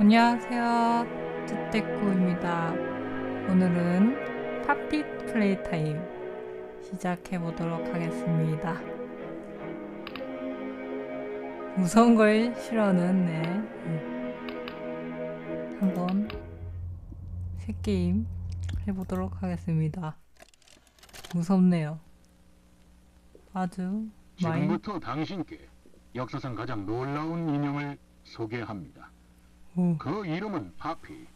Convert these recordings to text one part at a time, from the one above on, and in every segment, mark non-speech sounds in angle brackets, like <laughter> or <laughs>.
안녕하세요. 쭈떼꾸입니다. 오늘은 팝핏 플레이 타임 시작해 보도록 하겠습니다. 무서운 걸 싫어하는 네. 음. 한번 새 게임 해보도록 하겠습니다. 무섭네요. 아주 많이 지금부터 당신께 역사상 가장 놀라운 인형을 소개합니다. 오, 그 이름은 파피.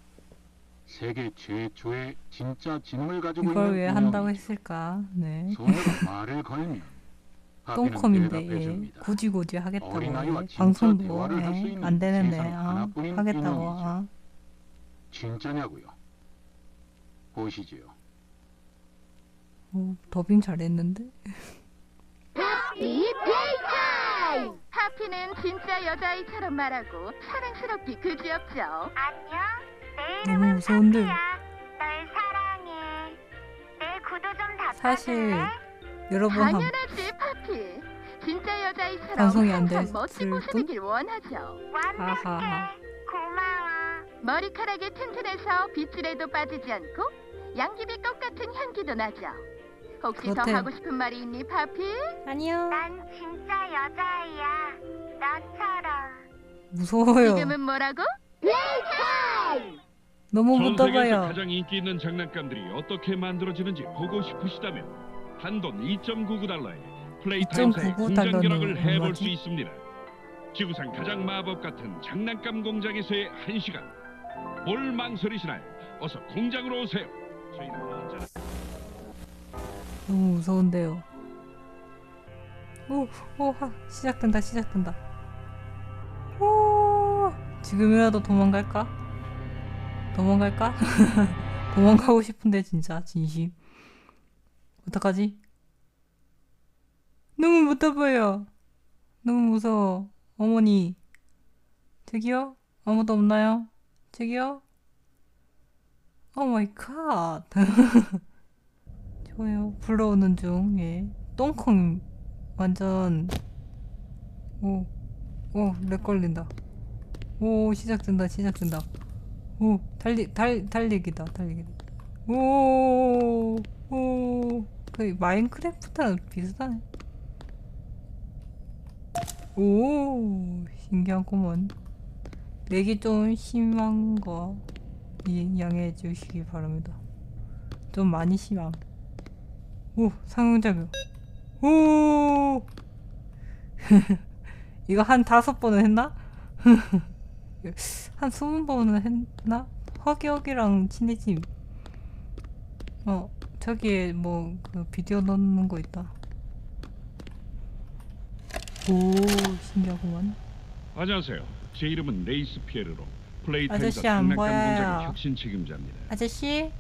세계 최초의 진짜 진물 가지고 이걸 있는 왜 한다고. 했을까? 네. 소녀가 <laughs> 말을 걸면 똥컴인데 예. 굳이 굳이 하겠다고 방송도 예. 안 되는데 어, 하나뿐인 하겠다고. 어. 진짜냐고요? 보시지요. 오, 더빙 잘했는데 하피는 진짜 여자아이처럼 말하고 사랑스럽기 그지없죠. 안녕. 내 너무 무서운데 널 사랑해. 내 구도 좀 닫아줄래? 사실 여러 번 한, 당연하지, 파피. 진짜 여자아이처럼 방송이 안 항상 됐을 멋진 뿐? 모습이길 원하죠. 하하하. 고마워. 머리카락이 튼튼해서 빗줄에도 빠지지 않고 양귀비 꽃 같은 향기도 나죠. 혹시 그렇대. 더 하고 싶은 말이 있니, 파피? 아니요 난 진짜 여자아이야. 나처럼. 무서워요 지금은 뭐라고? 너무 전 세계에서 무더워요 가장 인기 있는 장난감들이 어떻게 만들어지는지 보고 싶으시다면 단돈 2.99달러에 플레이타임사의 2.99 공장 달러는 결합을 해볼 얼마지? 수 있습니다. 지구상 가장 마법 같은 장난감 공장에서의 한 시간. 뭘 망설이시나요? 어서 공장으로 오세요. 저희는 언제나 너무 무서운데요 오, 오, 하, 시작된다 시작된다 오, 지금이라도 도망갈까? 도망갈까? <laughs> 도망가고 싶은데 진짜 진심 어떡하지? 너무 무서워요 너무 무서워 어머니 저기요? 아무도 없나요? 저기요? 오 마이 갓 좋아요 불러오는 중 예. 똥콩 완전 오오렉 걸린다 오 시작된다 시작된다. 오 달리 달 달리기다 달리기다 오오 그 마인크래프트랑 비슷하네. 오 신기하구먼. 렉이 좀 심한 거 이- 양해해 주시기 바랍니다. 좀 많이 심함. 오 상용작용. 오! <laughs> 이거 한 다섯 번은 했나? <laughs> 한 스무 번은 했나? 허기허기랑 친해짐 어 저기에 뭐 그 비디오 넣는 거 있다 오 신기하구만 안녕하세요. 제 이름은 레이스 피에르로 아저씨 안 장난감 보여요. 혁신 책임자입니다. 아저씨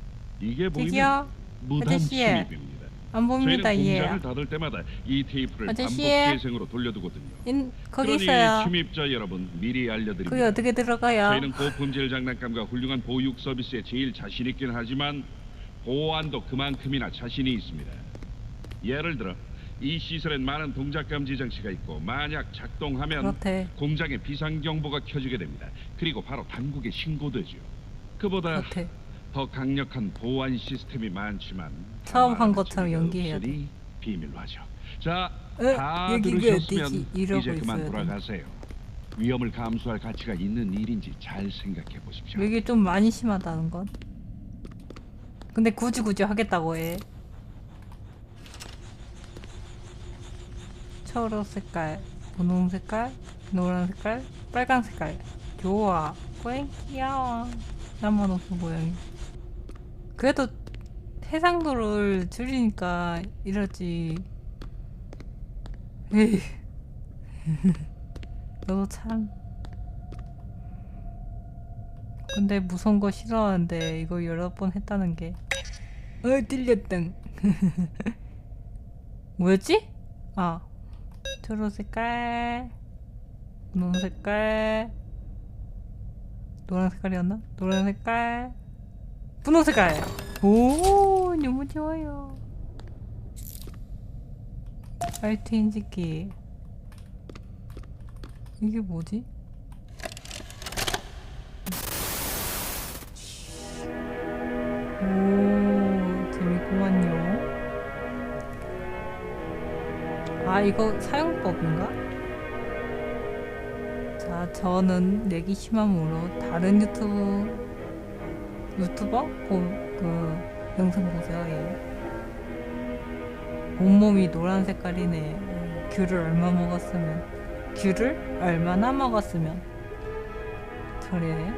이게 보이면 저기요 무단 아저씨. 침입입니다. 안 봅니다 저희는 얘 공장을 닫을 때마다 이 테이프를 아저씨. 반복 재생으로 돌려두거든요. 인, 거기 그러니 있어요 침입자 여러분 미리 알려드립니다. 거기 어떻게 들어가요? 저희는 고품질 장난감과 훌륭한 보육 서비스에 제일 자신 있긴 하지만 보안도 그만큼이나 자신이 있습니다. 예를 들어 이 시설엔 많은 동작 감지 장치가 있고 만약 작동하면 그렇대 공장에 비상 경보가 켜지게 됩니다. 그리고 바로 당국에 신고되죠. 그보다 그렇대 더 강력한 보안 시스템이 많지만 처음 한 것처럼 연기해야 없으니 비밀로 하죠. 자, 에? 다 여기 왜 들으셨으면 어디지? 이러고 이제 그만 있어야 돼. 돌아가세요. 위험을 감수할 가치가 있는 일인지 잘 생각해 보십시오. 이게 좀 많이 심하다는 건 근데 굳이 굳이 하겠다고 해 초록 색깔 분홍 색깔 노란 색깔 빨간 색깔 좋아 꼬잉 귀여워 나만 없어 모양이 그래도 해상도를 줄이니까 이러지. 에이. <laughs> 너도 참. 근데 무서운 거 싫어하는데 이거 여러 번 했다는 게. 어, 찔렸당 <laughs> 뭐였지? 아 초록 색깔 분홍 색깔 노란 색깔이었나? 노란 색깔 분홍색깔. 오 너무 좋아요. 알트 인식기. 이게 뭐지? 아 이거 사용법인가? 저는 내기 심함으로 다른 유튜브 유튜버? 보, 그 영상 보세요 얘. 온몸이 노란 색깔이네. 음, 귤을 얼마 먹었으면? 귤을 얼마나 먹었으면? 저래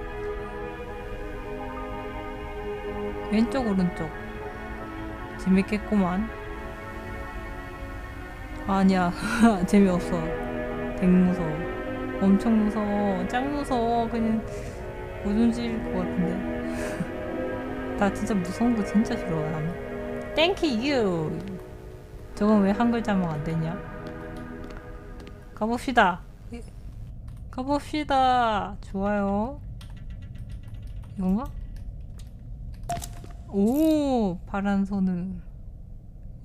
왼쪽 오른쪽. 재밌겠구만. 아니야. <laughs> 재미없어. 댕 무서워. 엄청 무서워. 짱 무서워. 그냥 오줌질 것 같은데 <laughs> 나 진짜 무서운 거 진짜 싫어해 땡큐 유 저건 왜 한 글자만 안 되냐? 가봅시다. 가봅시다. 좋아요. 이건가? 오 파란 손을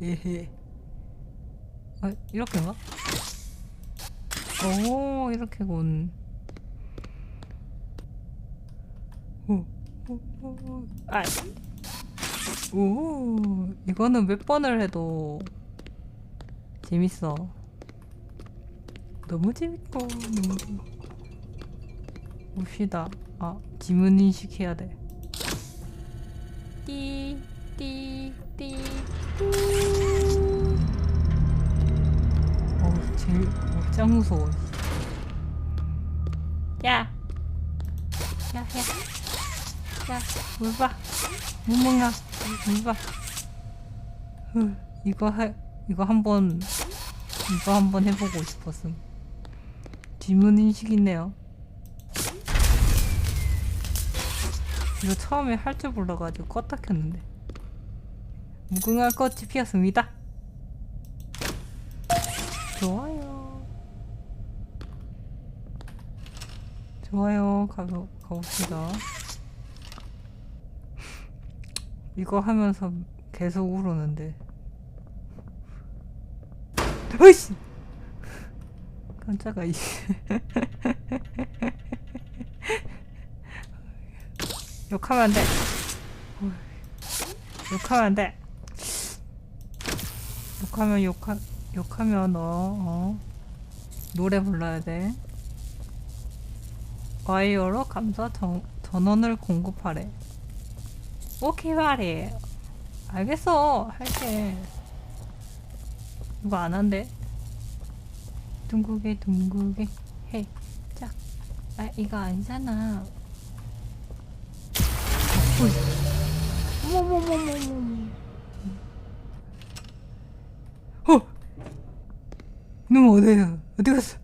예헤. 아 이렇게인가? 오 이렇게군. 오. 아. 오 이거는 몇 번을 해도 재밌어 너무 재밌고 봅시다 아 지문 인식해야 돼 띠, 띠, 띠, 띠. 어우, 제일, 어, 짱 무서워. 야! 야, 야. 야, 물 봐. 무멍아, 물 봐. 흐, 이거 해, 이거 한 번, 이거 한번 해보고 싶었음. 지문 인식 있네요. 이거 처음에 할 줄 몰라가지고 껐다 켰는데 무궁화 꽃이 피었습니다 좋아요 좋아요 가보, 가봅시다 이거 하면서 계속 우르는데 으이씨 깜짝아 이씨 <laughs> 욕하면 안 돼. 어이, 욕하면 안 돼. 욕하면 욕하 욕하면 너 어, 노래 불러야 돼. 와이어로 감사 전, 전원을 공급하래. 오케이 말해. 알겠어. 할게. 이거 안 한대. 둥국에 둥국에 해. 짝. 아 이거 아니잖아. 어머머머머머. 어! 너 어디야? 어디 갔어?